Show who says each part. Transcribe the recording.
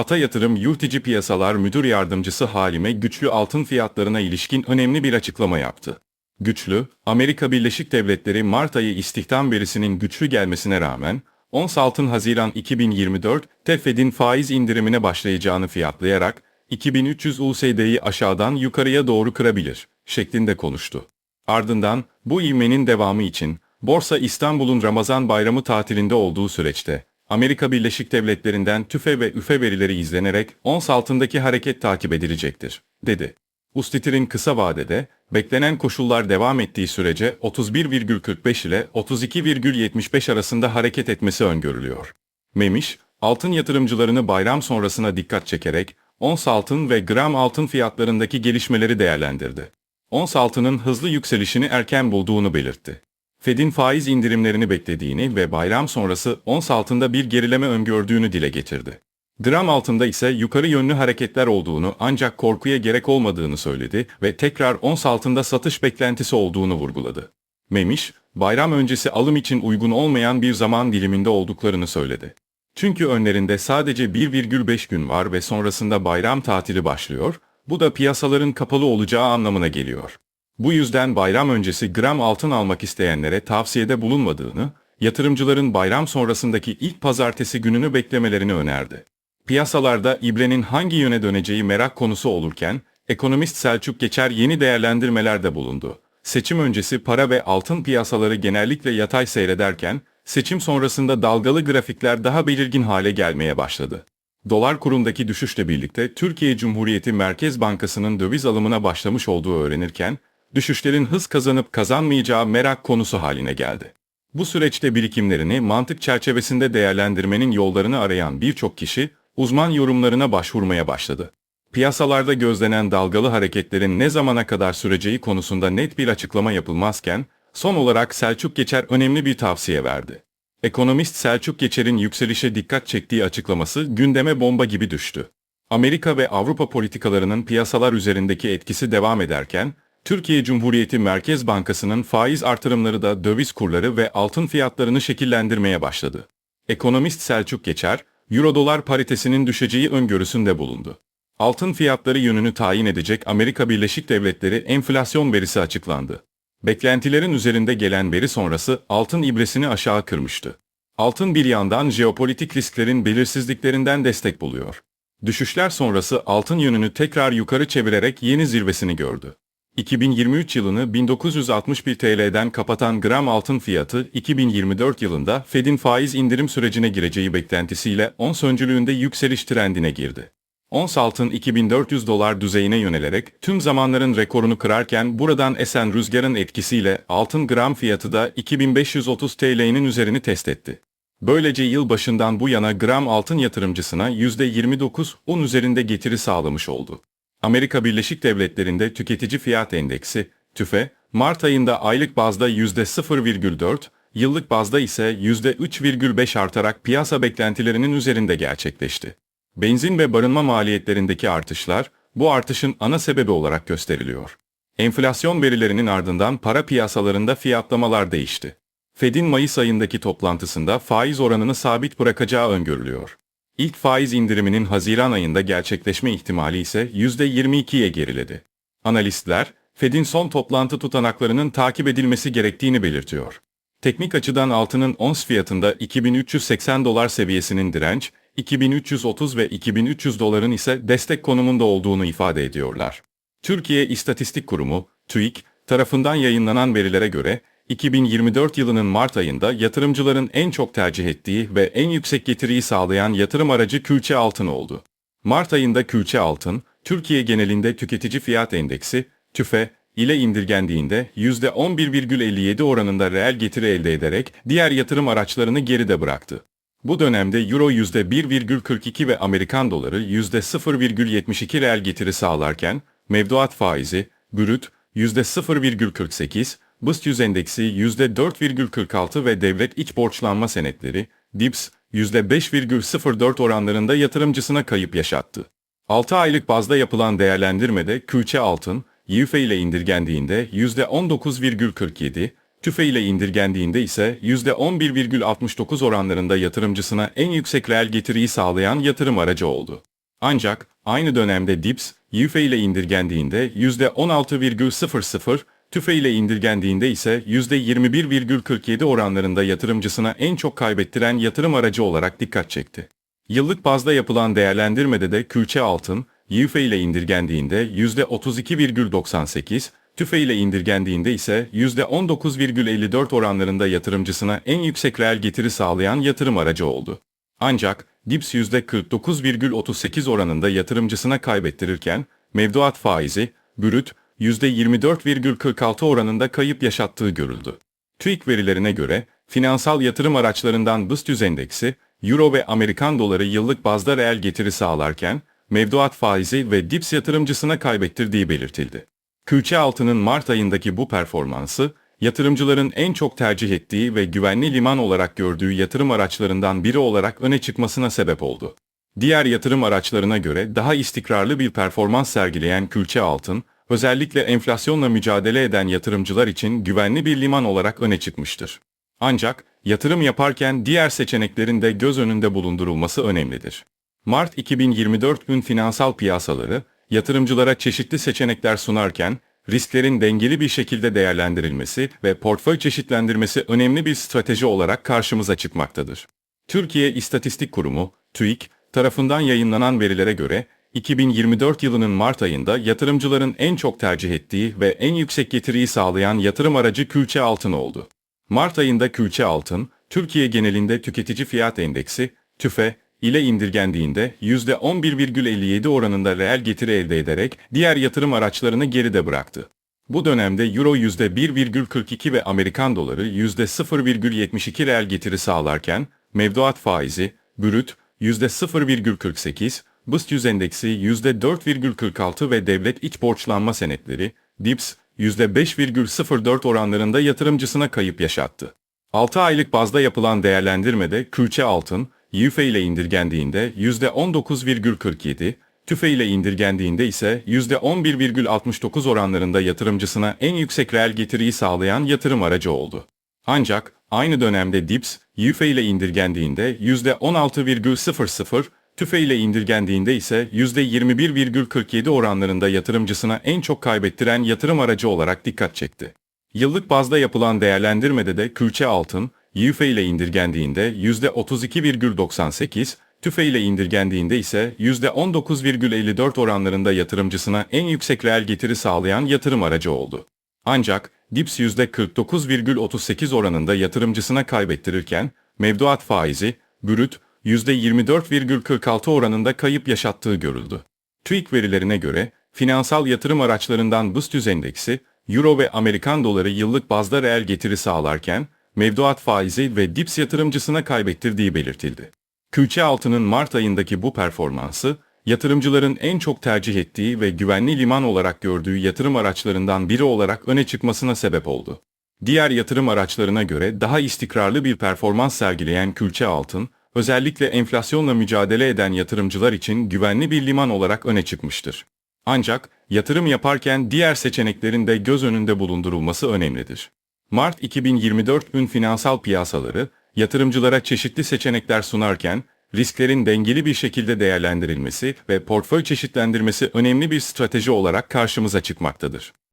Speaker 1: Ata Yatırım Yurtici Piyasalar Müdür Yardımcısı Halime Güçlü altın fiyatlarına ilişkin önemli bir açıklama yaptı. Güçlü, Amerika Birleşik Devletleri Mart ayı istihdam verisinin güçlü gelmesine rağmen, ons altın Haziran 2024 Fed'in faiz indirimine başlayacağını fiyatlayarak 2300 USD'yi aşağıdan yukarıya doğru kırabilir şeklinde konuştu. Ardından bu ivmenin devamı için Borsa İstanbul'un Ramazan bayramı tatilinde olduğu süreçte Amerika Birleşik Devletleri'nden tüfe ve üfe verileri izlenerek ons altındaki hareket takip edilecektir, dedi. Ustitir'in kısa vadede beklenen koşullar devam ettiği sürece 31,45 ile 32,75 arasında hareket etmesi öngörülüyor. Memiş, altın yatırımcılarını bayram sonrasına dikkat çekerek ons altın ve gram altın fiyatlarındaki gelişmeleri değerlendirdi. Ons altının hızlı yükselişini erken bulduğunu belirtti. Fed'in faiz indirimlerini beklediğini ve bayram sonrası ons altında bir gerileme öngördüğünü dile getirdi. Gram altında ise yukarı yönlü hareketler olduğunu ancak korkuya gerek olmadığını söyledi ve tekrar ons altında satış beklentisi olduğunu vurguladı. Memiş, bayram öncesi alım için uygun olmayan bir zaman diliminde olduklarını söyledi. Çünkü önlerinde sadece 1,5 gün var ve sonrasında bayram tatili başlıyor, bu da piyasaların kapalı olacağı anlamına geliyor. Bu yüzden bayram öncesi gram altın almak isteyenlere tavsiyede bulunmadığını, yatırımcıların bayram sonrasındaki ilk pazartesi gününü beklemelerini önerdi. Piyasalarda ibrenin hangi yöne döneceği merak konusu olurken, ekonomist Selçuk Geçer yeni değerlendirmelerde bulundu. Seçim öncesi para ve altın piyasaları genellikle yatay seyrederken, seçim sonrasında dalgalı grafikler daha belirgin hale gelmeye başladı. Dolar kurundaki düşüşle birlikte Türkiye Cumhuriyeti Merkez Bankası'nın döviz alımına başlamış olduğu öğrenirken, düşüşlerin hız kazanıp kazanmayacağı merak konusu haline geldi. Bu süreçte birikimlerini mantık çerçevesinde değerlendirmenin yollarını arayan birçok kişi, uzman yorumlarına başvurmaya başladı. Piyasalarda gözlenen dalgalı hareketlerin ne zamana kadar süreceği konusunda net bir açıklama yapılmazken, son olarak Selçuk Geçer önemli bir tavsiye verdi. Ekonomist Selçuk Geçer'in yükselişe dikkat çektiği açıklaması gündeme bomba gibi düştü. Amerika ve Avrupa politikalarının piyasalar üzerindeki etkisi devam ederken, Türkiye Cumhuriyeti Merkez Bankası'nın faiz artırımları da döviz kurları ve altın fiyatlarını şekillendirmeye başladı. Ekonomist Selçuk Geçer, Euro-dolar paritesinin düşeceği öngörüsünde bulundu. Altın fiyatları yönünü tayin edecek Amerika Birleşik Devletleri enflasyon verisi açıklandı. Beklentilerin üzerinde gelen veri sonrası altın ibresini aşağı kırmıştı. Altın bir yandan jeopolitik risklerin belirsizliklerinden destek buluyor. Düşüşler sonrası altın yönünü tekrar yukarı çevirerek yeni zirvesini gördü. 2023 yılını 1961 TL'den kapatan gram altın fiyatı 2024 yılında Fed'in faiz indirim sürecine gireceği beklentisiyle ons öncülüğünde yükseliş trendine girdi. Ons altın 2400 dolar düzeyine yönelerek tüm zamanların rekorunu kırarken buradan esen rüzgarın etkisiyle altın gram fiyatı da 2530 TL'nin üzerini test etti. Böylece yıl başından bu yana gram altın yatırımcısına %29-10 üzerinde getiri sağlamış oldu. Amerika Birleşik Devletleri'nde tüketici fiyat endeksi, TÜFE, Mart ayında aylık bazda %0,4, yıllık bazda ise %3,5 artarak piyasa beklentilerinin üzerinde gerçekleşti. Benzin ve barınma maliyetlerindeki artışlar, bu artışın ana sebebi olarak gösteriliyor. Enflasyon verilerinin ardından para piyasalarında fiyatlamalar değişti. Fed'in Mayıs ayındaki toplantısında faiz oranını sabit bırakacağı öngörülüyor. İlk faiz indiriminin Haziran ayında gerçekleşme ihtimali ise %22'ye geriledi. Analistler, Fed'in son toplantı tutanaklarının takip edilmesi gerektiğini belirtiyor. Teknik açıdan altının ons fiyatında 2380 dolar seviyesinin direnç, 2330 ve 2300 doların ise destek konumunda olduğunu ifade ediyorlar. Türkiye İstatistik Kurumu, TÜİK, tarafından yayınlanan verilere göre 2024 yılının Mart ayında yatırımcıların en çok tercih ettiği ve en yüksek getiriyi sağlayan yatırım aracı külçe altın oldu. Mart ayında külçe altın, Türkiye genelinde tüketici fiyat endeksi, TÜFE, ile indirgendiğinde %11,57 oranında reel getiri elde ederek diğer yatırım araçlarını geride bıraktı. Bu dönemde Euro %1,42 ve Amerikan doları %0,72 reel getiri sağlarken, mevduat faizi, brüt, %0,48, BIST 100 endeksi %4,46 ve devlet iç borçlanma senetleri, DIPS, %5,04 oranlarında yatırımcısına kayıp yaşattı. 6 aylık bazda yapılan değerlendirmede külçe altın, YÜFE ile indirgendiğinde %19,47, TÜFE ile indirgendiğinde ise %11,69 oranlarında yatırımcısına en yüksek reel getiriyi sağlayan yatırım aracı oldu. Ancak aynı dönemde DIPS, YÜFE ile indirgendiğinde %16,00, TÜFE ile indirgendiğinde ise %21,47 oranlarında yatırımcısına en çok kaybettiren yatırım aracı olarak dikkat çekti. Yıllık bazda yapılan değerlendirmede de külçe altın, YÜFE ile indirgendiğinde %32,98, TÜFE ile indirgendiğinde ise %19,54 oranlarında yatırımcısına en yüksek reel getiri sağlayan yatırım aracı oldu. Ancak DIPS %49,38 oranında yatırımcısına kaybettirirken mevduat faizi, brüt, %24,46 oranında kayıp yaşattığı görüldü. TÜİK verilerine göre finansal yatırım araçlarından BIST endeksi, Euro ve Amerikan doları yıllık bazda reel getiri sağlarken mevduat faizi ve DIPS yatırımcısına kaybettirdiği belirtildi. Külçe altının Mart ayındaki bu performansı, yatırımcıların en çok tercih ettiği ve güvenli liman olarak gördüğü yatırım araçlarından biri olarak öne çıkmasına sebep oldu. Diğer yatırım araçlarına göre daha istikrarlı bir performans sergileyen külçe altın, özellikle enflasyonla mücadele eden yatırımcılar için güvenli bir liman olarak öne çıkmıştır. Ancak yatırım yaparken diğer seçeneklerin de göz önünde bulundurulması önemlidir. Mart 2024 gün finansal piyasaları, yatırımcılara çeşitli seçenekler sunarken, risklerin dengeli bir şekilde değerlendirilmesi ve portföy çeşitlendirmesi önemli bir strateji olarak karşımıza çıkmaktadır. Türkiye İstatistik Kurumu, TÜİK, tarafından yayınlanan verilere göre, 2024 yılının Mart ayında yatırımcıların en çok tercih ettiği ve en yüksek getiriyi sağlayan yatırım aracı külçe altın oldu. Mart ayında külçe altın, Türkiye genelinde tüketici fiyat endeksi, TÜFE, ile indirgendiğinde %11,57 oranında reel getiri elde ederek diğer yatırım araçlarını geride bıraktı. Bu dönemde Euro %1,42 ve Amerikan doları %0,72 reel getiri sağlarken, mevduat faizi, brüt, %0,48, BIST 100 endeksi %4,46 ve devlet iç borçlanma senetleri, DIPS, %5,04 oranlarında yatırımcısına kayıp yaşattı. 6 aylık bazda yapılan değerlendirmede külçe altın, YÜFE ile indirgendiğinde %19,47, TÜFE ile indirgendiğinde ise %11,69 oranlarında yatırımcısına en yüksek reel getiriyi sağlayan yatırım aracı oldu. Ancak aynı dönemde DIPS, YÜFE ile indirgendiğinde %16,00, TÜFE ile indirgendiğinde ise %21,47 oranlarında yatırımcısına en çok kaybettiren yatırım aracı olarak dikkat çekti. Yıllık bazda yapılan değerlendirmede de külçe altın, YÜFE ile indirgendiğinde %32,98, TÜFE ile indirgendiğinde ise %19,54 oranlarında yatırımcısına en yüksek reel getiri sağlayan yatırım aracı oldu. Ancak DIPS %49,38 oranında yatırımcısına kaybettirirken mevduat faizi, brüt, %24,46 oranında kayıp yaşattığı görüldü. TÜİK verilerine göre finansal yatırım araçlarından BIST endeksi, Euro ve Amerikan doları yıllık bazda reel getiri sağlarken mevduat faizi ve DIPS yatırımcısına kaybettirdiği belirtildi. Külçe altının Mart ayındaki bu performansı, yatırımcıların en çok tercih ettiği ve güvenli liman olarak gördüğü yatırım araçlarından biri olarak öne çıkmasına sebep oldu. Diğer yatırım araçlarına göre daha istikrarlı bir performans sergileyen külçe altın, özellikle enflasyonla mücadele eden yatırımcılar için güvenli bir liman olarak öne çıkmıştır. Ancak yatırım yaparken diğer seçeneklerin de göz önünde bulundurulması önemlidir. Mart 2024 gün finansal piyasaları, yatırımcılara çeşitli seçenekler sunarken, risklerin dengeli bir şekilde değerlendirilmesi ve portföy çeşitlendirmesi önemli bir strateji olarak karşımıza çıkmaktadır.